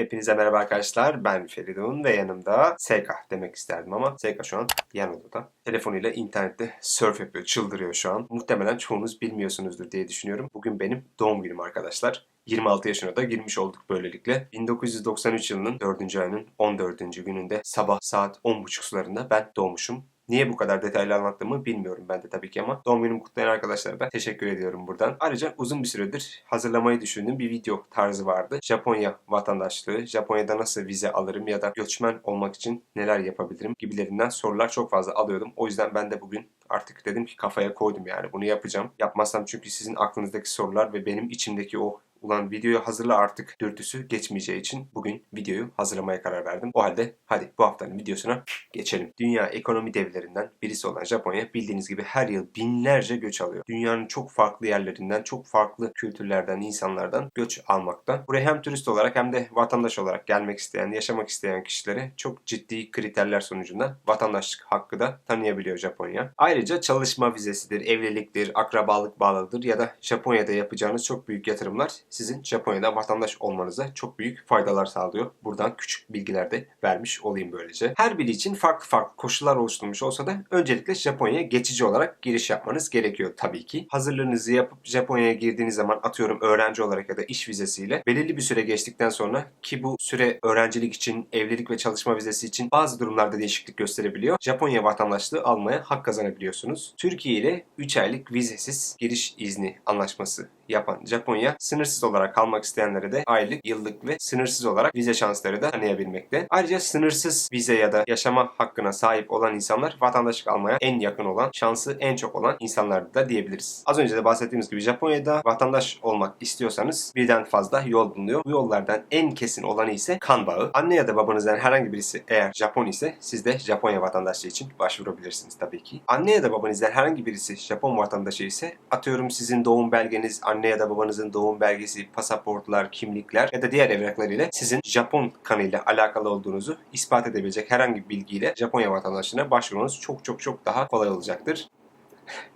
Hepinize merhaba arkadaşlar. Ben Feridun ve yanımda Seyka demek isterdim ama Seyka şu an yan odada. Telefonuyla internette surf yapıyor, çıldırıyor şu an. Muhtemelen çoğunuz bilmiyorsunuzdur diye düşünüyorum. Bugün benim doğum günüm arkadaşlar. 26 yaşına da girmiş olduk böylelikle. 1993 yılının 4. ayının 14. gününde sabah saat 10.30 sularında ben doğmuşum. Niye bu kadar detaylı anlattığımı bilmiyorum ben de tabii ki ama doğum günümü kutlayan arkadaşlara da teşekkür ediyorum buradan. Ayrıca uzun bir süredir hazırlamayı düşündüğüm bir video tarzı vardı. Japonya vatandaşlığı, Japonya'da nasıl vize alırım ya da göçmen olmak için neler yapabilirim gibilerinden sorular çok fazla alıyordum. O yüzden ben de bugün artık dedim ki kafaya koydum yani bunu yapacağım. Yapmazsam çünkü sizin aklınızdaki sorular ve benim içimdeki o ulan videoyu hazırla artık dürtüsü geçmeyeceği için bugün videoyu hazırlamaya karar verdim. O halde hadi bu haftanın videosuna geçelim. Dünya ekonomi devlerinden birisi olan Japonya bildiğiniz gibi her yıl binlerce göç alıyor. Dünyanın çok farklı yerlerinden, çok farklı kültürlerden, insanlardan göç almakta. Buraya hem turist olarak hem de vatandaş olarak gelmek isteyen, yaşamak isteyen kişilere çok ciddi kriterler sonucunda vatandaşlık hakkı da tanıyabiliyor Japonya. Ayrıca çalışma vizesidir, evliliktir, akrabalık bağlıdır ya da Japonya'da yapacağınız çok büyük yatırımlar sizin Japonya'da vatandaş olmanıza çok büyük faydalar sağlıyor. Buradan küçük bilgiler de vermiş olayım böylece. Her biri için farklı farklı koşullar oluşturmuş olsa da öncelikle Japonya'ya geçici olarak giriş yapmanız gerekiyor tabii ki. Hazırlığınızı yapıp Japonya'ya girdiğiniz zaman atıyorum öğrenci olarak ya da iş vizesiyle belirli bir süre geçtikten sonra ki bu süre öğrencilik için, evlilik ve çalışma vizesi için bazı durumlarda değişiklik gösterebiliyor. Japonya vatandaşlığı almaya hak kazanabiliyorsunuz. Türkiye ile 3 aylık vizesiz giriş izni anlaşması yapan Japonya sınırsız olarak kalmak isteyenlere de aylık, yıllık ve sınırsız olarak vize şansları da tanıyabilmekte. Ayrıca sınırsız vize ya da yaşama hakkına sahip olan insanlar vatandaşlık almaya en yakın olan, şansı en çok olan insanlar da diyebiliriz. Az önce de bahsettiğimiz gibi Japonya'da vatandaş olmak istiyorsanız birden fazla yol bulunuyor. Bu yollardan en kesin olanı ise kan bağı. Anne ya da babanızdan herhangi birisi eğer Japon ise siz de Japonya vatandaşlığı için başvurabilirsiniz tabii ki. Anne ya da babanızdan herhangi birisi Japon vatandaşı ise atıyorum sizin doğum belgeniz, anne ya da babanızın doğum belgesi, pasaportlar, kimlikler ya da diğer evraklar ile sizin Japon kanıyla alakalı olduğunuzu ispat edebilecek herhangi bir bilgiyle Japonya vatandaşlığına başvurmanız çok çok çok daha kolay olacaktır.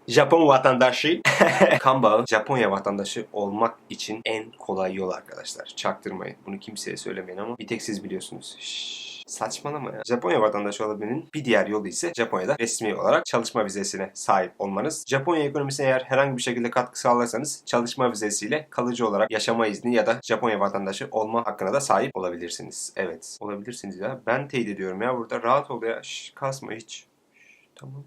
Japon vatandaşı kan bağı Japonya vatandaşı olmak için en kolay yol arkadaşlar. Çaktırmayın. Bunu kimseye söylemeyin ama bir tek siz biliyorsunuz. Şşş. Saçmalama ya. Japonya vatandaşı olabilmenin bir diğer yolu ise Japonya'da resmi olarak çalışma vizesine sahip olmanız. Japonya ekonomisine eğer herhangi bir şekilde katkı sağlarsanız çalışma vizesiyle kalıcı olarak yaşama izni ya da Japonya vatandaşı olma hakkına da sahip olabilirsiniz. Evet. Olabilirsiniz ya. Ben teyit ediyorum ya burada. Rahat ol ya. Şş, kasma hiç. Şş, tamam.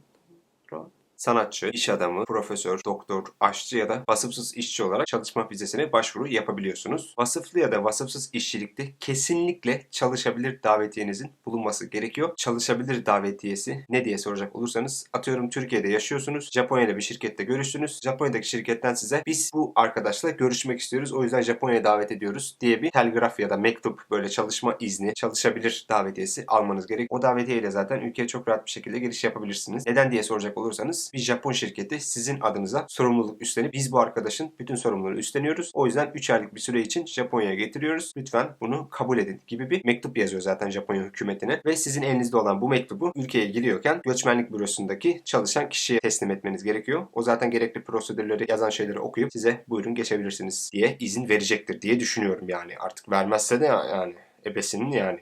Sanatçı, iş adamı, profesör, doktor, aşçı ya da vasıfsız işçi olarak çalışma vizesine başvuru yapabiliyorsunuz. Vasıflı ya da vasıfsız işçilikte kesinlikle çalışabilir davetiyenizin bulunması gerekiyor. Çalışabilir davetiyesi ne diye soracak olursanız atıyorum Türkiye'de yaşıyorsunuz. Japonya'da bir şirkette görüştünüz. Japonya'daki şirketten size biz bu arkadaşla görüşmek istiyoruz. O yüzden Japonya'ya davet ediyoruz diye bir telgraf ya da mektup böyle çalışma izni, çalışabilir davetiyesi almanız gerek. O davetiyeyle zaten ülkeye çok rahat bir şekilde giriş yapabilirsiniz. Neden diye soracak olursanız bir Japon şirketi sizin adınıza sorumluluk üstlenip biz bu arkadaşın bütün sorumluluğunu üstleniyoruz. O yüzden 3 aylık bir süre için Japonya'ya getiriyoruz. Lütfen bunu kabul edin gibi bir mektup yazıyor zaten Japonya hükümetine ve sizin elinizde olan bu mektubu ülkeye giriyorken göçmenlik bürosundaki çalışan kişiye teslim etmeniz gerekiyor. O zaten gerekli prosedürleri yazan şeyleri okuyup size buyurun geçebilirsiniz diye izin verecektir diye düşünüyorum yani. Artık vermezse de yani ebesinin yani.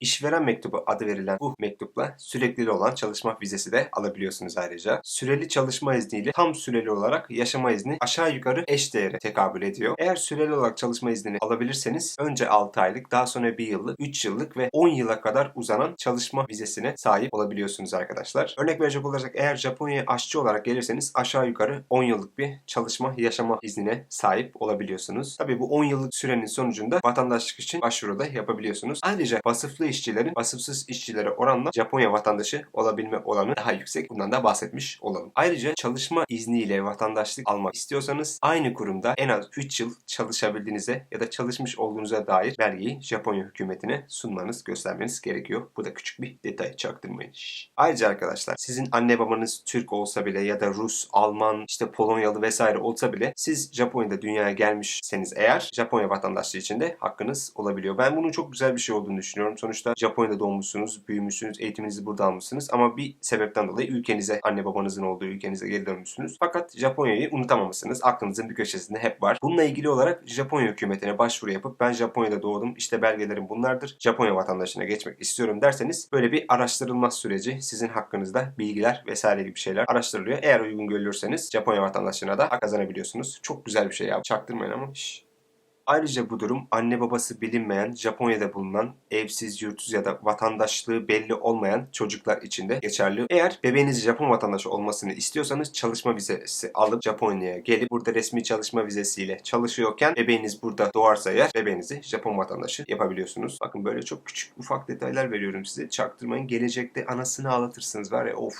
İşveren mektubu adı verilen bu mektupla sürekli olan çalışma vizesi de alabiliyorsunuz ayrıca. Süreli çalışma izniyle tam süreli olarak yaşama izni aşağı yukarı eş değere tekabül ediyor. Eğer süreli olarak çalışma iznini alabilirseniz önce 6 aylık daha sonra 1 yıllık, 3 yıllık ve 10 yıla kadar uzanan çalışma vizesine sahip olabiliyorsunuz arkadaşlar. Örnek verecek olursak eğer Japonya'ya aşçı olarak gelirseniz aşağı yukarı 10 yıllık bir çalışma yaşama iznine sahip olabiliyorsunuz. Tabi bu 10 yıllık sürenin sonucunda vatandaşlık için başvuru da yapabiliyorsunuz. Ayrıca vasıflı işçilerin vasıfsız işçilere oranla Japonya vatandaşı olabilme oranı daha yüksek. Bundan da bahsetmiş olalım. Ayrıca çalışma izniyle vatandaşlık almak istiyorsanız aynı kurumda en az 3 yıl çalışabildiğinize ya da çalışmış olduğunuza dair belgeyi Japonya hükümetine sunmanız, göstermeniz gerekiyor. Bu da küçük bir detay çaktırmayın. Ayrıca arkadaşlar sizin anne babanız Türk olsa bile ya da Rus, Alman, işte Polonyalı vesaire olsa bile siz Japonya'da dünyaya gelmişseniz eğer Japonya vatandaşlığı için de hakkınız olabiliyor. Ben bunun çok güzel bir şey olduğunu düşünüyorum. Sonuçta Sonuçta Japonya'da doğmuşsunuz, büyümüşsünüz, eğitiminizi burada almışsınız ama bir sebepten dolayı ülkenize, anne babanızın olduğu ülkenize geri dönmüşsünüz. Fakat Japonya'yı unutamamışsınız. Aklınızın bir köşesinde hep var. Bununla ilgili olarak Japonya hükümetine başvuru yapıp ben Japonya'da doğdum, işte belgelerim bunlardır. Japonya vatandaşına geçmek istiyorum derseniz böyle bir araştırılma süreci sizin hakkınızda bilgiler vesaire gibi şeyler araştırılıyor. Eğer uygun görülürseniz Japonya vatandaşlığına da kazanabiliyorsunuz. Çok güzel bir şey ya. Çaktırmayın ama. Şşş. Ayrıca bu durum anne babası bilinmeyen, Japonya'da bulunan, evsiz, yurtsuz ya da vatandaşlığı belli olmayan çocuklar için de geçerli. Eğer bebeğiniz Japon vatandaşı olmasını istiyorsanız çalışma vizesi alıp Japonya'ya gelip burada resmi çalışma vizesiyle çalışıyorken bebeğiniz burada doğarsa eğer bebeğinizi Japon vatandaşı yapabiliyorsunuz. Bakın böyle çok küçük ufak detaylar veriyorum size. Çaktırmayın. Gelecekte anasını ağlatırsınız var ya of.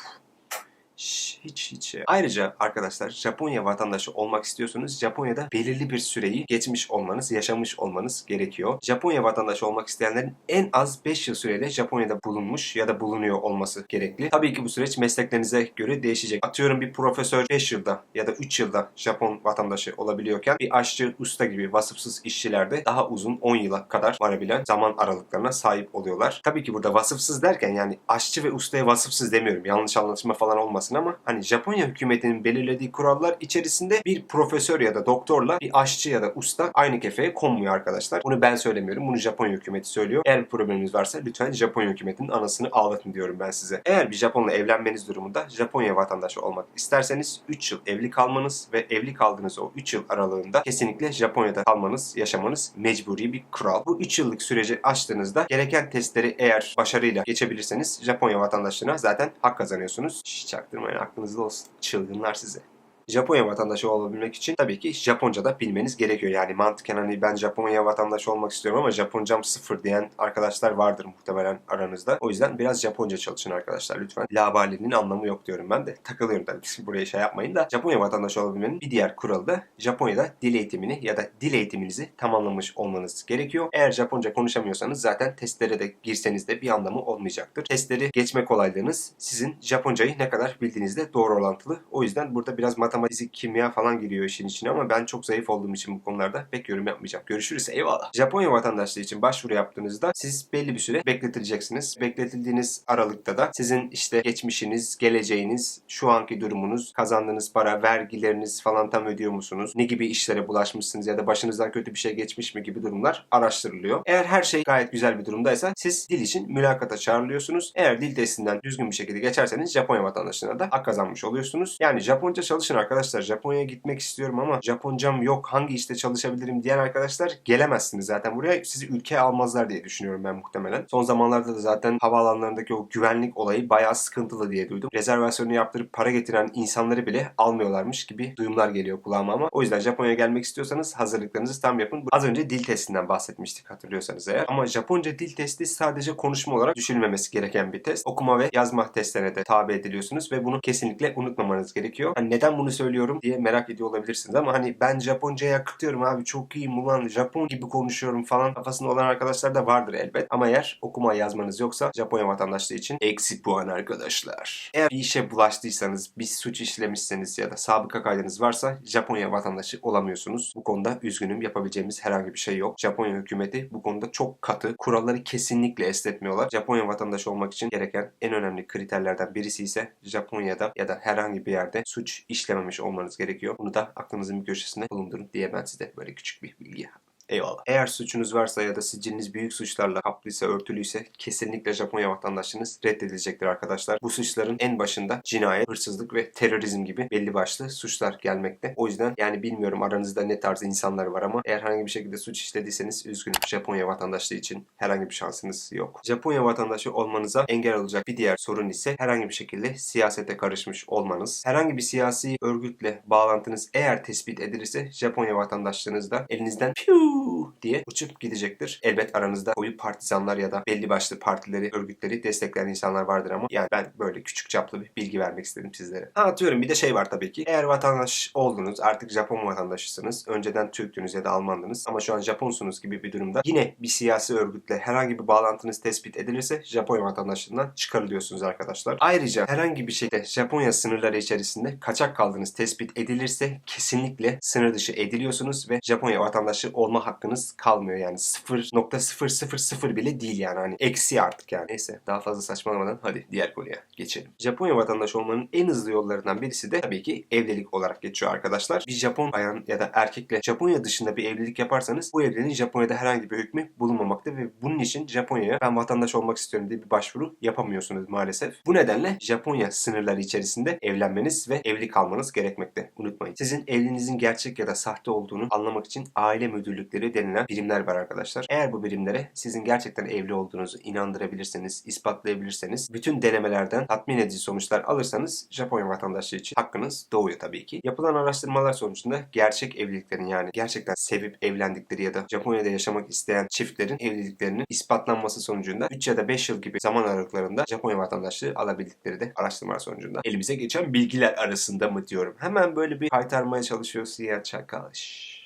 Hiç hiç. Ayrıca arkadaşlar Japonya vatandaşı olmak istiyorsanız Japonya'da belirli bir süreyi geçmiş olmanız, yaşamış olmanız gerekiyor. Japonya vatandaşı olmak isteyenlerin en az 5 yıl süreyle Japonya'da bulunmuş ya da bulunuyor olması gerekli. Tabii ki bu süreç mesleklerinize göre değişecek. Atıyorum bir profesör 5 yılda ya da 3 yılda Japon vatandaşı olabiliyorken bir aşçı, usta gibi vasıfsız işçilerde daha uzun 10 yıla kadar varabilen zaman aralıklarına sahip oluyorlar. Tabii ki burada vasıfsız derken yani aşçı ve ustaya vasıfsız demiyorum. Yanlış anlaşılma falan olmasın ama hani Japonya hükümetinin belirlediği kurallar içerisinde bir profesör ya da doktorla bir aşçı ya da usta aynı kefeye konmuyor arkadaşlar. Bunu ben söylemiyorum. Bunu Japonya hükümeti söylüyor. Eğer bir probleminiz varsa lütfen Japonya hükümetinin anasını ağlatın diyorum ben size. Eğer bir Japonla evlenmeniz durumunda Japonya vatandaşı olmak isterseniz 3 yıl evli kalmanız ve evli kaldığınız o 3 yıl aralığında kesinlikle Japonya'da kalmanız, yaşamanız mecburi bir kural. Bu 3 yıllık süreci açtığınızda gereken testleri eğer başarıyla geçebilirseniz Japonya vatandaşlığına zaten hak kazanıyorsunuz. Şş, çaktırmayın aklınızda olsun. Çılgınlar size. Japonya vatandaşı olabilmek için tabii ki Japonca da bilmeniz gerekiyor. Yani mantıken hani ben Japonya vatandaşı olmak istiyorum ama Japoncam sıfır diyen arkadaşlar vardır muhtemelen aranızda. O yüzden biraz Japonca çalışın arkadaşlar lütfen. Labalinin anlamı yok diyorum ben de. Takılıyorum tabii buraya şey yapmayın da. Japonya vatandaşı olabilmenin bir diğer kuralı da Japonya'da dil eğitimini ya da dil eğitiminizi tamamlamış olmanız gerekiyor. Eğer Japonca konuşamıyorsanız zaten testlere de girseniz de bir anlamı olmayacaktır. Testleri geçme kolaylığınız sizin Japoncayı ne kadar bildiğinizle doğru orantılı. O yüzden burada biraz matematik, fizik, kimya falan giriyor işin içine ama ben çok zayıf olduğum için bu konularda pek yorum yapmayacağım. Görüşürüz. Eyvallah. Japonya vatandaşlığı için başvuru yaptığınızda siz belli bir süre bekletileceksiniz. Bekletildiğiniz aralıkta da sizin işte geçmişiniz, geleceğiniz, şu anki durumunuz, kazandığınız para, vergileriniz falan tam ödüyor musunuz? Ne gibi işlere bulaşmışsınız ya da başınızdan kötü bir şey geçmiş mi gibi durumlar araştırılıyor. Eğer her şey gayet güzel bir durumdaysa siz dil için mülakata çağrılıyorsunuz. Eğer dil testinden düzgün bir şekilde geçerseniz Japonya vatandaşlığına da hak kazanmış oluyorsunuz. Yani Japonca çalışın arkadaşlar. Japonya'ya gitmek istiyorum ama Japoncam yok. Hangi işte çalışabilirim diyen arkadaşlar gelemezsiniz zaten buraya. Sizi ülkeye almazlar diye düşünüyorum ben muhtemelen. Son zamanlarda da zaten havaalanlarındaki o güvenlik olayı bayağı sıkıntılı diye duydum. Rezervasyonu yaptırıp para getiren insanları bile almıyorlarmış gibi duyumlar geliyor kulağıma ama o yüzden Japonya'ya gelmek istiyorsanız hazırlıklarınızı tam yapın. Az önce dil testinden bahsetmiştik hatırlıyorsanız eğer. Ama Japonca dil testi sadece konuşma olarak düşünülmemesi gereken bir test. Okuma ve yazma testlerine de tabi ediliyorsunuz ve bunu kesinlikle unutmamanız gerekiyor. Hani neden bunu söylüyorum diye merak ediyor olabilirsiniz ama hani ben Japonca'ya akıtıyorum abi çok iyiyim ulan Japon gibi konuşuyorum falan kafasında olan arkadaşlar da vardır elbet. Ama eğer okuma yazmanız yoksa Japonya vatandaşlığı için eksi puan arkadaşlar. Eğer bir işe bulaştıysanız, bir suç işlemişseniz ya da sabıka kaydınız varsa Japonya vatandaşı olamıyorsunuz. Bu konuda üzgünüm yapabileceğimiz herhangi bir şey yok. Japonya hükümeti bu konuda çok katı. Kuralları kesinlikle esnetmiyorlar. Japonya vatandaşı olmak için gereken en önemli kriterlerden birisi ise Japonya'da ya da herhangi bir yerde suç işlememiş olmanız gerekiyor. Bunu da aklınızın bir köşesine bulundurun diye ben size böyle küçük bir bilgi Eyvallah. Eğer suçunuz varsa ya da siciliniz büyük suçlarla kaplıysa, örtülüyse kesinlikle Japonya vatandaşlığınız reddedilecektir arkadaşlar. Bu suçların en başında cinayet, hırsızlık ve terörizm gibi belli başlı suçlar gelmekte. O yüzden yani bilmiyorum aranızda ne tarz insanlar var ama eğer herhangi bir şekilde suç işlediyseniz üzgünüm. Japonya vatandaşlığı için herhangi bir şansınız yok. Japonya vatandaşı olmanıza engel olacak bir diğer sorun ise herhangi bir şekilde siyasete karışmış olmanız. Herhangi bir siyasi örgütle bağlantınız eğer tespit edilirse Japonya vatandaşlığınızda elinizden piu diye uçup gidecektir. Elbet aranızda koyu partizanlar ya da belli başlı partileri, örgütleri destekleyen insanlar vardır ama yani ben böyle küçük çaplı bir bilgi vermek istedim sizlere. Ha atıyorum bir de şey var tabii ki. Eğer vatandaş oldunuz, artık Japon vatandaşısınız, önceden Türktünüz ya da Almandınız ama şu an Japonsunuz gibi bir durumda yine bir siyasi örgütle herhangi bir bağlantınız tespit edilirse Japonya vatandaşlığından çıkarılıyorsunuz arkadaşlar. Ayrıca herhangi bir şekilde Japonya sınırları içerisinde kaçak kaldığınız tespit edilirse kesinlikle sınır dışı ediliyorsunuz ve Japonya vatandaşı olma hakkınız vatandaşlığınız kalmıyor yani 0.000 bile değil yani hani eksi artık yani. Neyse daha fazla saçmalamadan hadi diğer konuya geçelim. Japonya vatandaşı olmanın en hızlı yollarından birisi de tabii ki evlilik olarak geçiyor arkadaşlar. Bir Japon bayan ya da erkekle Japonya dışında bir evlilik yaparsanız bu evliliğin Japonya'da herhangi bir hükmü bulunmamakta ve bunun için Japonya'ya ben vatandaş olmak istiyorum diye bir başvuru yapamıyorsunuz maalesef. Bu nedenle Japonya sınırları içerisinde evlenmeniz ve evli kalmanız gerekmekte. Unutmayın. Sizin evliliğinizin gerçek ya da sahte olduğunu anlamak için aile müdürlükleri denilen birimler var arkadaşlar. Eğer bu birimlere sizin gerçekten evli olduğunuzu inandırabilirseniz, ispatlayabilirseniz, bütün denemelerden tatmin edici sonuçlar alırsanız Japonya vatandaşlığı için hakkınız doğuyor tabii ki. Yapılan araştırmalar sonucunda gerçek evliliklerin yani gerçekten sevip evlendikleri ya da Japonya'da yaşamak isteyen çiftlerin evliliklerinin ispatlanması sonucunda 3 ya da 5 yıl gibi zaman aralıklarında Japonya vatandaşlığı alabildikleri de araştırmalar sonucunda elimize geçen bilgiler arasında mı diyorum. Hemen böyle bir kaytarmaya çalışıyorsun ya çakal. Şşş.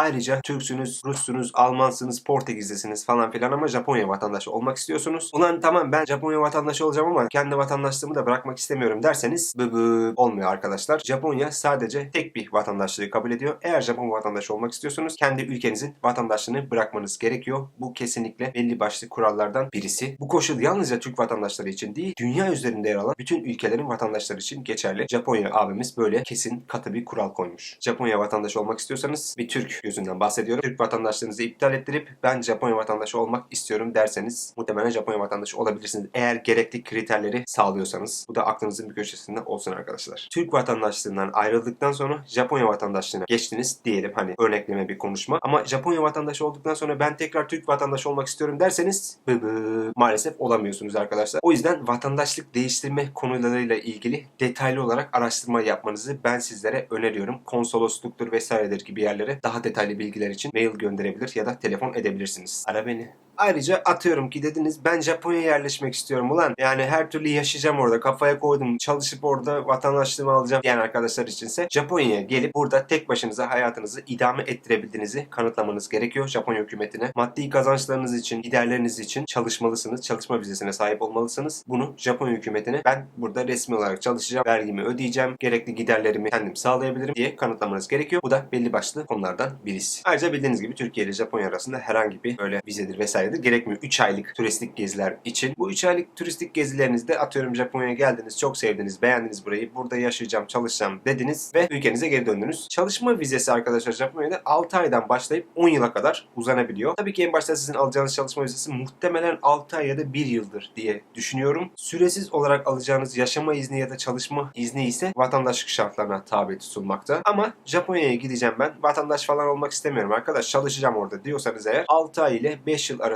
Ayrıca Türksünüz, Russunuz, Almansınız, Portekizlisiniz falan filan ama Japonya vatandaşı olmak istiyorsunuz. Ulan tamam ben Japonya vatandaşı olacağım ama kendi vatandaşlığımı da bırakmak istemiyorum derseniz bıbı olmuyor arkadaşlar. Japonya sadece tek bir vatandaşlığı kabul ediyor. Eğer Japon vatandaşı olmak istiyorsanız kendi ülkenizin vatandaşlığını bırakmanız gerekiyor. Bu kesinlikle belli başlı kurallardan birisi. Bu koşul yalnızca Türk vatandaşları için değil, dünya üzerinde yer alan bütün ülkelerin vatandaşları için geçerli. Japonya abimiz böyle kesin katı bir kural koymuş. Japonya vatandaşı olmak istiyorsanız bir Türk gözünden bahsediyorum. Türk vatandaşlığınızı iptal ettirip ben Japonya vatandaşı olmak istiyorum derseniz muhtemelen Japonya vatandaşı olabilirsiniz. Eğer gerekli kriterleri sağlıyorsanız. Bu da aklınızın bir köşesinde olsun arkadaşlar. Türk vatandaşlığından ayrıldıktan sonra Japonya vatandaşlığına geçtiniz diyelim hani örnekleme bir konuşma. Ama Japonya vatandaşı olduktan sonra ben tekrar Türk vatandaşı olmak istiyorum derseniz bıbı maalesef olamıyorsunuz arkadaşlar. O yüzden vatandaşlık değiştirme konularıyla ilgili detaylı olarak araştırma yapmanızı ben sizlere öneriyorum. Konsolosluktur vesairedir gibi yerlere daha detaylı bilgiler için mail gönderebilir ya da telefon edebilirsiniz. Ara beni. Ayrıca atıyorum ki dediniz ben Japonya'ya yerleşmek istiyorum ulan. Yani her türlü yaşayacağım orada. Kafaya koydum. Çalışıp orada vatandaşlığımı alacağım diyen arkadaşlar içinse Japonya'ya gelip burada tek başınıza hayatınızı idame ettirebildiğinizi kanıtlamanız gerekiyor Japonya hükümetine. Maddi kazançlarınız için, giderleriniz için çalışmalısınız. Çalışma vizesine sahip olmalısınız. Bunu Japonya hükümetine ben burada resmi olarak çalışacağım. Vergimi ödeyeceğim. Gerekli giderlerimi kendim sağlayabilirim diye kanıtlamanız gerekiyor. Bu da belli başlı konulardan birisi. Ayrıca bildiğiniz gibi Türkiye ile Japonya arasında herhangi bir böyle vizedir vesaire de gerekmiyor. 3 aylık turistik geziler için. Bu 3 aylık turistik gezilerinizde atıyorum Japonya'ya geldiniz, çok sevdiniz, beğendiniz burayı, burada yaşayacağım, çalışacağım dediniz ve ülkenize geri döndünüz. Çalışma vizesi arkadaşlar Japonya'da 6 aydan başlayıp 10 yıla kadar uzanabiliyor. Tabii ki en başta sizin alacağınız çalışma vizesi muhtemelen 6 ay ya da 1 yıldır diye düşünüyorum. Süresiz olarak alacağınız yaşama izni ya da çalışma izni ise vatandaşlık şartlarına tabi tutulmakta. Ama Japonya'ya gideceğim ben, vatandaş falan olmak istemiyorum arkadaş, çalışacağım orada diyorsanız eğer 6 ay ile 5 yıl arasında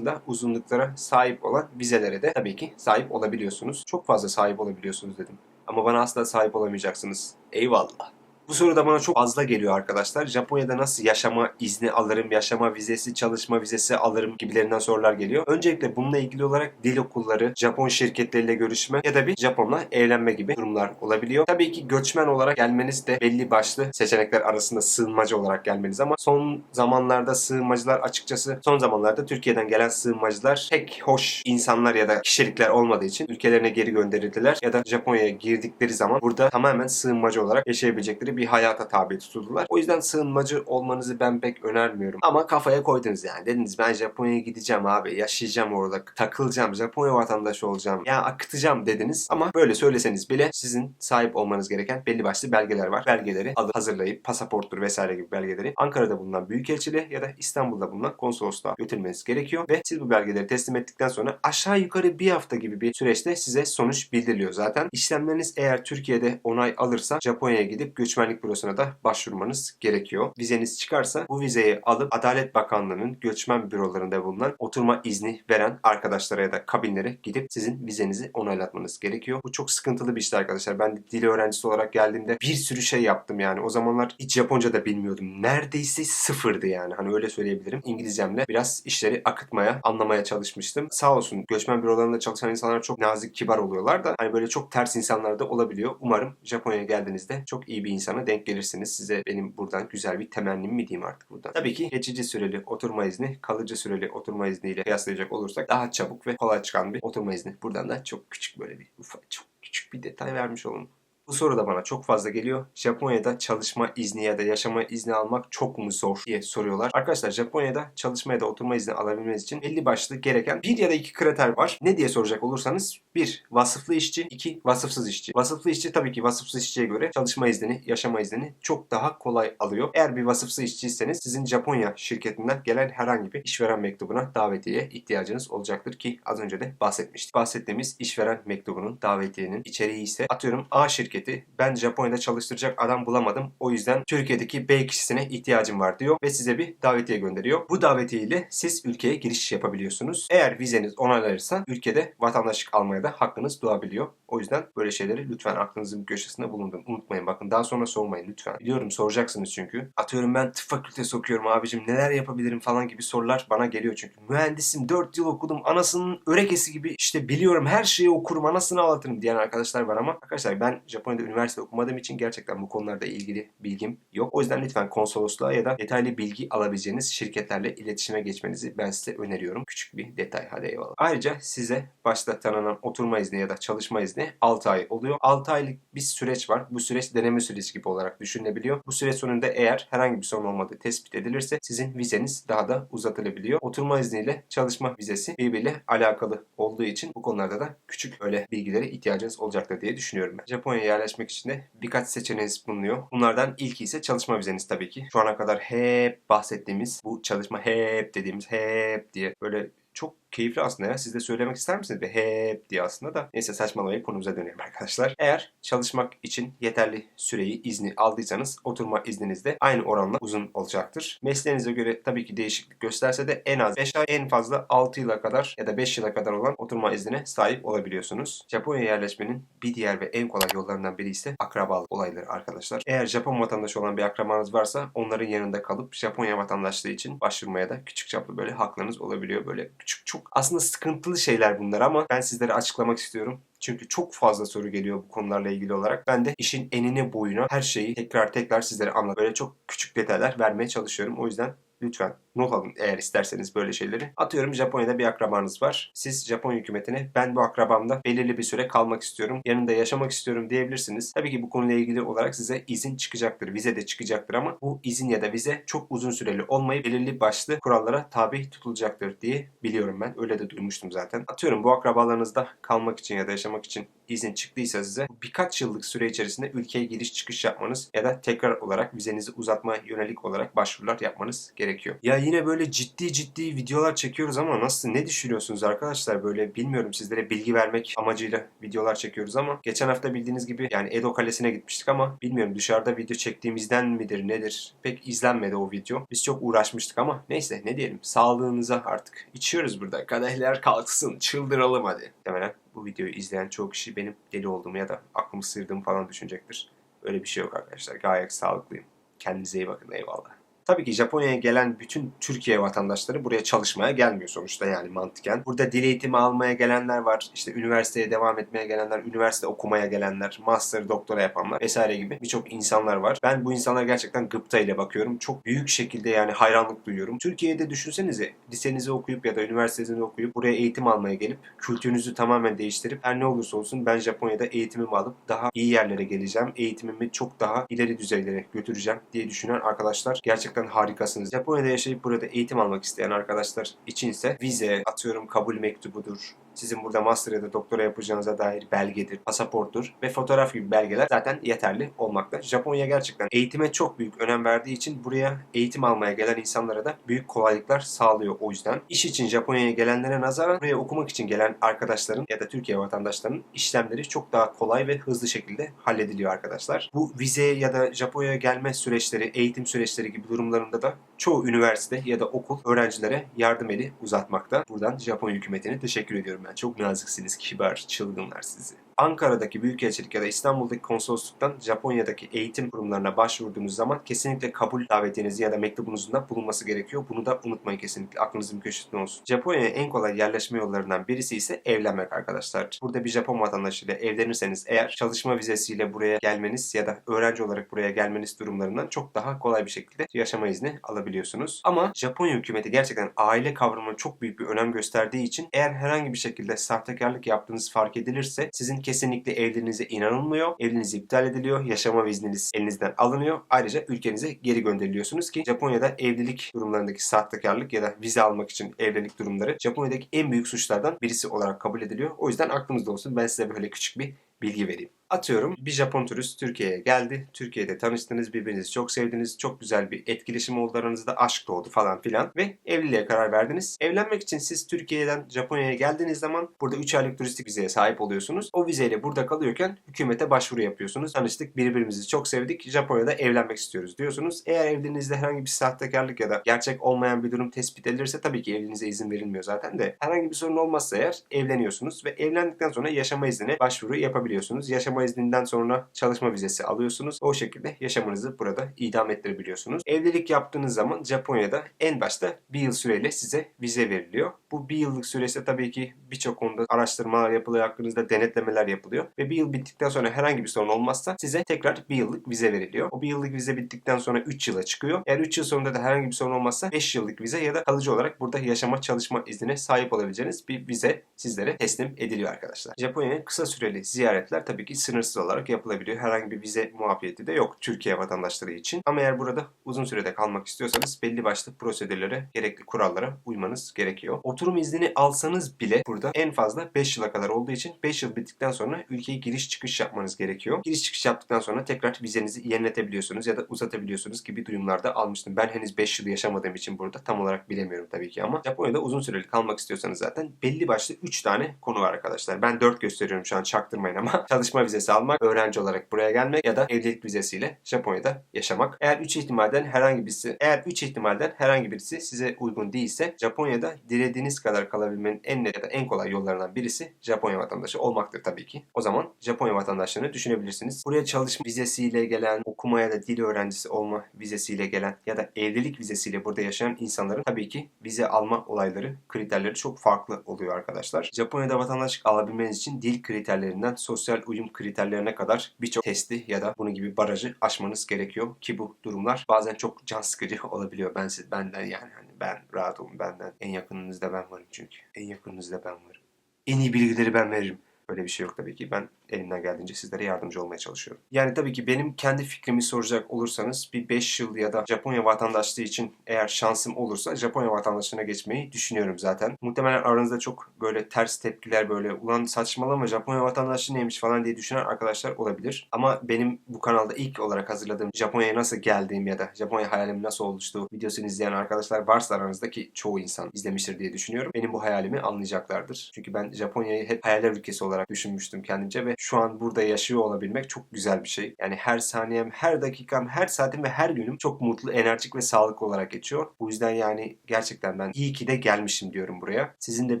uzunluklara sahip olan vizelere de tabii ki sahip olabiliyorsunuz. Çok fazla sahip olabiliyorsunuz dedim. Ama bana asla sahip olamayacaksınız. Eyvallah. Bu soru da bana çok fazla geliyor arkadaşlar. Japonya'da nasıl yaşama izni alırım, yaşama vizesi, çalışma vizesi alırım gibilerinden sorular geliyor. Öncelikle bununla ilgili olarak dil okulları, Japon şirketleriyle görüşme ya da bir Japonla evlenme gibi durumlar olabiliyor. Tabii ki göçmen olarak gelmeniz de belli başlı seçenekler arasında sığınmacı olarak gelmeniz ama son zamanlarda sığınmacılar açıkçası son zamanlarda Türkiye'den gelen sığınmacılar pek hoş insanlar ya da kişilikler olmadığı için ülkelerine geri gönderildiler ya da Japonya'ya girdikleri zaman burada tamamen sığınmacı olarak yaşayabilecekleri bir hayata tabi tutuldular. O yüzden sığınmacı olmanızı ben pek önermiyorum. Ama kafaya koydunuz yani. Dediniz ben Japonya'ya gideceğim abi. Yaşayacağım orada. Takılacağım. Japonya vatandaşı olacağım. Ya akıtacağım dediniz. Ama böyle söyleseniz bile sizin sahip olmanız gereken belli başlı belgeler var. Belgeleri alıp hazırlayıp pasaporttur vesaire gibi belgeleri Ankara'da bulunan büyükelçiliğe ya da İstanbul'da bulunan konsolosluğa götürmeniz gerekiyor. Ve siz bu belgeleri teslim ettikten sonra aşağı yukarı bir hafta gibi bir süreçte size sonuç bildiriliyor zaten. İşlemleriniz eğer Türkiye'de onay alırsa Japonya'ya gidip göçmenlik bürosuna da başvurmanız gerekiyor. Vizeniz çıkarsa bu vizeyi alıp Adalet Bakanlığı'nın göçmen bürolarında bulunan oturma izni veren arkadaşlara ya da kabinlere gidip sizin vizenizi onaylatmanız gerekiyor. Bu çok sıkıntılı bir işti arkadaşlar. Ben dil öğrencisi olarak geldiğimde bir sürü şey yaptım yani. O zamanlar hiç Japonca da bilmiyordum. Neredeyse sıfırdı yani. Hani öyle söyleyebilirim. İngilizcemle biraz işleri akıtmaya, anlamaya çalışmıştım. Sağ olsun göçmen bürolarında çalışan insanlar çok nazik, kibar oluyorlar da hani böyle çok ters insanlar da olabiliyor. Umarım Japonya'ya geldiğinizde çok iyi bir insana denk gelirsiniz. Size benim buradan güzel bir temennim mi diyeyim artık buradan. Tabii ki geçici süreli oturma izni kalıcı süreli oturma izniyle kıyaslayacak olursak daha çabuk ve kolay çıkan bir oturma izni. Buradan da çok küçük böyle bir ufak çok küçük bir detay vermiş olun. Bu soru da bana çok fazla geliyor. Japonya'da çalışma izni ya da yaşama izni almak çok mu zor diye soruyorlar. Arkadaşlar Japonya'da çalışma ya da oturma izni alabilmeniz için belli başlı gereken bir ya da iki kriter var. Ne diye soracak olursanız bir vasıflı işçi, iki vasıfsız işçi. Vasıflı işçi tabii ki vasıfsız işçiye göre çalışma iznini, yaşama iznini çok daha kolay alıyor. Eğer bir vasıfsız işçiyseniz sizin Japonya şirketinden gelen herhangi bir işveren mektubuna davetiye ihtiyacınız olacaktır ki az önce de bahsetmiştik. Bahsettiğimiz işveren mektubunun davetiyenin içeriği ise atıyorum A şirketi ben Japonya'da çalıştıracak adam bulamadım. O yüzden Türkiye'deki B kişisine ihtiyacım var diyor ve size bir davetiye gönderiyor. Bu davetiye ile siz ülkeye giriş yapabiliyorsunuz. Eğer vizeniz onaylanırsa ülkede vatandaşlık almaya da hakkınız doğabiliyor. O yüzden böyle şeyleri lütfen aklınızın köşesinde bulundurun. Unutmayın bakın daha sonra sormayın lütfen. Biliyorum soracaksınız çünkü. Atıyorum ben tıp fakültesi okuyorum abicim neler yapabilirim falan gibi sorular bana geliyor çünkü. Mühendisim 4 yıl okudum anasının örekesi gibi işte biliyorum her şeyi okurum anasını ağlatırım diyen arkadaşlar var ama arkadaşlar ben Japonya'da üniversite okumadığım için gerçekten bu konularda ilgili bilgim yok. O yüzden lütfen konsolosluğa ya da detaylı bilgi alabileceğiniz şirketlerle iletişime geçmenizi ben size öneriyorum. Küçük bir detay hadi eyvallah. Ayrıca size başta tanınan oturma izni ya da çalışma izni 6 ay oluyor. 6 aylık bir süreç var. Bu süreç deneme süreci gibi olarak düşünülebiliyor. Bu süre sonunda eğer herhangi bir sorun olmadığı tespit edilirse sizin vizeniz daha da uzatılabiliyor. Oturma izniyle çalışma vizesi birbiriyle alakalı olduğu için bu konularda da küçük öyle bilgilere ihtiyacınız olacaktır diye düşünüyorum ben. Japonya'ya yerleşmek için de birkaç seçeneğiniz bulunuyor. Bunlardan ilki ise çalışma vizeniz tabii ki. Şu ana kadar hep bahsettiğimiz bu çalışma hep dediğimiz hep diye böyle çok keyifli aslında ya. Siz de söylemek ister misiniz? Ve hep diye aslında da. Neyse saçmalamayıp konumuza dönelim arkadaşlar. Eğer çalışmak için yeterli süreyi, izni aldıysanız oturma izniniz de aynı oranla uzun olacaktır. Mesleğinize göre tabii ki değişiklik gösterse de en az 5 ay, en fazla 6 yıla kadar ya da 5 yıla kadar olan oturma iznine sahip olabiliyorsunuz. Japonya'ya yerleşmenin bir diğer ve en kolay yollarından biri ise akrabalık olayları arkadaşlar. Eğer Japon vatandaşı olan bir akrabanız varsa onların yanında kalıp Japonya vatandaşlığı için başvurmaya da küçük çaplı böyle haklarınız olabiliyor. Böyle küçük çok aslında sıkıntılı şeyler bunlar ama ben sizlere açıklamak istiyorum. Çünkü çok fazla soru geliyor bu konularla ilgili olarak. Ben de işin enine boyuna her şeyi tekrar tekrar sizlere anlat. Böyle çok küçük detaylar vermeye çalışıyorum. O yüzden lütfen not alın eğer isterseniz böyle şeyleri. Atıyorum Japonya'da bir akrabanız var. Siz Japonya hükümetine ben bu akrabamda belirli bir süre kalmak istiyorum. Yanında yaşamak istiyorum diyebilirsiniz. Tabii ki bu konuyla ilgili olarak size izin çıkacaktır. Vize de çıkacaktır ama bu izin ya da vize çok uzun süreli olmayıp belirli başlı kurallara tabi tutulacaktır diye biliyorum ben. Öyle de duymuştum zaten. Atıyorum bu akrabalarınızda kalmak için ya da yaşamak için izin çıktıysa size birkaç yıllık süre içerisinde ülkeye giriş çıkış yapmanız ya da tekrar olarak vizenizi uzatma yönelik olarak başvurular yapmanız gerekiyor. Ya yine böyle ciddi ciddi videolar çekiyoruz ama nasıl ne düşünüyorsunuz arkadaşlar böyle bilmiyorum sizlere bilgi vermek amacıyla videolar çekiyoruz ama geçen hafta bildiğiniz gibi yani Edo Kalesi'ne gitmiştik ama bilmiyorum dışarıda video çektiğimizden midir nedir pek izlenmedi o video. Biz çok uğraşmıştık ama neyse ne diyelim sağlığınıza artık içiyoruz burada kadehler kalksın çıldıralım hadi. Demelen bu videoyu izleyen çoğu kişi benim deli olduğumu ya da aklımı sıyırdığımı falan düşünecektir. Öyle bir şey yok arkadaşlar. Gayet sağlıklıyım. Kendinize iyi bakın. Eyvallah. Tabii ki Japonya'ya gelen bütün Türkiye vatandaşları buraya çalışmaya gelmiyor sonuçta yani mantıken. Burada dil eğitimi almaya gelenler var. İşte üniversiteye devam etmeye gelenler, üniversite okumaya gelenler, master, doktora yapanlar vesaire gibi birçok insanlar var. Ben bu insanlara gerçekten gıpta ile bakıyorum. Çok büyük şekilde yani hayranlık duyuyorum. Türkiye'de düşünsenize lisenizi okuyup ya da üniversitenizi okuyup buraya eğitim almaya gelip kültürünüzü tamamen değiştirip her ne olursa olsun ben Japonya'da eğitimimi alıp daha iyi yerlere geleceğim. Eğitimimi çok daha ileri düzeylere götüreceğim diye düşünen arkadaşlar gerçekten harikasınız. Japonya'da yaşayıp burada eğitim almak isteyen arkadaşlar içinse vize, atıyorum kabul mektubudur, sizin burada master ya da doktora yapacağınıza dair belgedir, pasaporttur ve fotoğraf gibi belgeler zaten yeterli olmakta. Japonya gerçekten eğitime çok büyük önem verdiği için buraya eğitim almaya gelen insanlara da büyük kolaylıklar sağlıyor o yüzden. İş için Japonya'ya gelenlere nazaran buraya okumak için gelen arkadaşların ya da Türkiye vatandaşlarının işlemleri çok daha kolay ve hızlı şekilde hallediliyor arkadaşlar. Bu vize ya da Japonya'ya gelme süreçleri, eğitim süreçleri gibi durumlarında da çoğu üniversite ya da okul öğrencilere yardım eli uzatmakta. Buradan Japonya hükümetine teşekkür ediyorum ben. Çok naziksiniz, kibar, çılgınlar sizi. Ankara'daki Büyükelçilik ya da İstanbul'daki konsolosluktan Japonya'daki eğitim kurumlarına başvurduğunuz zaman kesinlikle kabul davetiyenizi ya da mektubunuzun da bulunması gerekiyor. Bunu da unutmayın kesinlikle. Aklınızın köşesinde olsun. Japonya'ya en kolay yerleşme yollarından birisi ise evlenmek arkadaşlar. Burada bir Japon vatandaşıyla evlenirseniz eğer çalışma vizesiyle buraya gelmeniz ya da öğrenci olarak buraya gelmeniz durumlarından çok daha kolay bir şekilde yaşama izni alabiliyorsunuz. Ama Japonya hükümeti gerçekten aile kavramına çok büyük bir önem gösterdiği için eğer herhangi bir şekilde sahtekarlık yaptığınız fark edilirse sizin kesinlikle evliliğinize inanılmıyor. Evliliğiniz iptal ediliyor. Yaşama izniniz elinizden alınıyor. Ayrıca ülkenize geri gönderiliyorsunuz ki Japonya'da evlilik durumlarındaki sahtekarlık ya da vize almak için evlilik durumları Japonya'daki en büyük suçlardan birisi olarak kabul ediliyor. O yüzden aklınızda olsun. Ben size böyle küçük bir bilgi vereyim. Atıyorum bir Japon turist Türkiye'ye geldi. Türkiye'de tanıştınız, birbirinizi çok sevdiniz. Çok güzel bir etkileşim oldu aranızda. Aşk doğdu falan filan. Ve evliliğe karar verdiniz. Evlenmek için siz Türkiye'den Japonya'ya geldiğiniz zaman burada 3 aylık turistik vizeye sahip oluyorsunuz. O vizeyle burada kalıyorken hükümete başvuru yapıyorsunuz. Tanıştık, birbirimizi çok sevdik. Japonya'da evlenmek istiyoruz diyorsunuz. Eğer evliliğinizde herhangi bir sahtekarlık ya da gerçek olmayan bir durum tespit edilirse tabii ki evliliğinize izin verilmiyor zaten de. Herhangi bir sorun olmazsa eğer evleniyorsunuz ve evlendikten sonra yaşama iznine başvuru yapabiliyorsunuz. Yaşama izninden sonra çalışma vizesi alıyorsunuz. O şekilde yaşamınızı burada idam ettirebiliyorsunuz. Evlilik yaptığınız zaman Japonya'da en başta bir yıl süreyle size vize veriliyor. Bu bir yıllık süresi tabii ki birçok konuda araştırmalar yapılıyor, hakkınızda denetlemeler yapılıyor. Ve bir yıl bittikten sonra herhangi bir sorun olmazsa size tekrar bir yıllık vize veriliyor. O bir yıllık vize bittikten sonra 3 yıla çıkıyor. Eğer 3 yıl sonunda da herhangi bir sorun olmazsa 5 yıllık vize ya da kalıcı olarak burada yaşama çalışma iznine sahip olabileceğiniz bir vize sizlere teslim ediliyor arkadaşlar. Japonya'ya kısa süreli ziyaretler tabii ki sınırsız olarak yapılabiliyor. Herhangi bir vize muhabbeti de yok Türkiye vatandaşları için. Ama eğer burada uzun sürede kalmak istiyorsanız belli başlı prosedürlere, gerekli kurallara uymanız gerekiyor. Oturum iznini alsanız bile burada en fazla 5 yıla kadar olduğu için 5 yıl bittikten sonra ülkeye giriş çıkış yapmanız gerekiyor. Giriş çıkış yaptıktan sonra tekrar vizenizi yeniletebiliyorsunuz ya da uzatabiliyorsunuz gibi duyumlarda almıştım. Ben henüz 5 yıl yaşamadığım için burada tam olarak bilemiyorum tabii ki ama Japonya'da uzun süreli kalmak istiyorsanız zaten belli başlı 3 tane konu var arkadaşlar. Ben 4 gösteriyorum şu an çaktırmayın ama çalışma vizesi almak, öğrenci olarak buraya gelmek ya da evlilik vizesiyle Japonya'da yaşamak. Eğer 3 ihtimalden herhangi birisi eğer 3 ihtimalden herhangi birisi size uygun değilse Japonya'da dilediğiniz kadar kalabilmenin en net ya da en kolay yollarından birisi Japonya vatandaşı olmaktır tabii ki. O zaman Japonya vatandaşlığını düşünebilirsiniz. Buraya çalışma vizesiyle gelen, okuma ya da dil öğrencisi olma vizesiyle gelen ya da evlilik vizesiyle burada yaşayan insanların tabii ki vize alma olayları, kriterleri çok farklı oluyor arkadaşlar. Japonya'da vatandaşlık alabilmeniz için dil kriterlerinden sosyal uyum kriterlerine kadar birçok testi ya da bunun gibi barajı aşmanız gerekiyor ki bu durumlar bazen çok can sıkıcı olabiliyor. Ben siz benden yani hani ben rahat olun benden. En yakınınızda ben varım çünkü. En yakınınızda ben varım. En iyi bilgileri ben veririm. Öyle bir şey yok tabii ki. Ben elimden geldiğince sizlere yardımcı olmaya çalışıyorum. Yani tabii ki benim kendi fikrimi soracak olursanız bir 5 yıl ya da Japonya vatandaşlığı için eğer şansım olursa Japonya vatandaşlığına geçmeyi düşünüyorum zaten. Muhtemelen aranızda çok böyle ters tepkiler böyle ulan saçmalama Japonya vatandaşlığı neymiş falan diye düşünen arkadaşlar olabilir. Ama benim bu kanalda ilk olarak hazırladığım Japonya'ya nasıl geldiğim ya da Japonya hayalim nasıl oluştu videosunu izleyen arkadaşlar varsa aranızda ki çoğu insan izlemiştir diye düşünüyorum. Benim bu hayalimi anlayacaklardır. Çünkü ben Japonya'yı hep hayaller ülkesi olarak düşünmüştüm kendimce ve şu an burada yaşıyor olabilmek çok güzel bir şey. Yani her saniyem, her dakikam, her saatim ve her günüm çok mutlu, enerjik ve sağlıklı olarak geçiyor. Bu yüzden yani gerçekten ben iyi ki de gelmişim diyorum buraya. Sizin de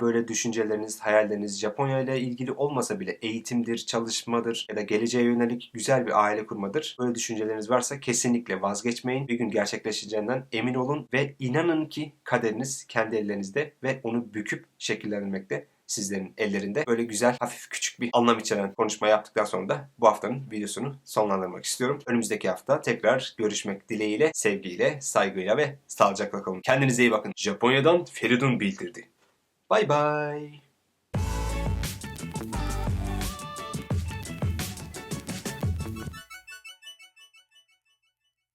böyle düşünceleriniz, hayalleriniz Japonya ile ilgili olmasa bile eğitimdir, çalışmadır ya da geleceğe yönelik güzel bir aile kurmadır. Böyle düşünceleriniz varsa kesinlikle vazgeçmeyin. Bir gün gerçekleşeceğinden emin olun ve inanın ki kaderiniz kendi ellerinizde ve onu büküp şekillendirmekte sizlerin ellerinde. Böyle güzel, hafif küçük bir anlam içeren konuşma yaptıktan sonra da bu haftanın videosunu sonlandırmak istiyorum. Önümüzdeki hafta tekrar görüşmek dileğiyle, sevgiyle, saygıyla ve sağlıcakla kalın. Kendinize iyi bakın. Japonya'dan Feridun bildirdi. Bay bay.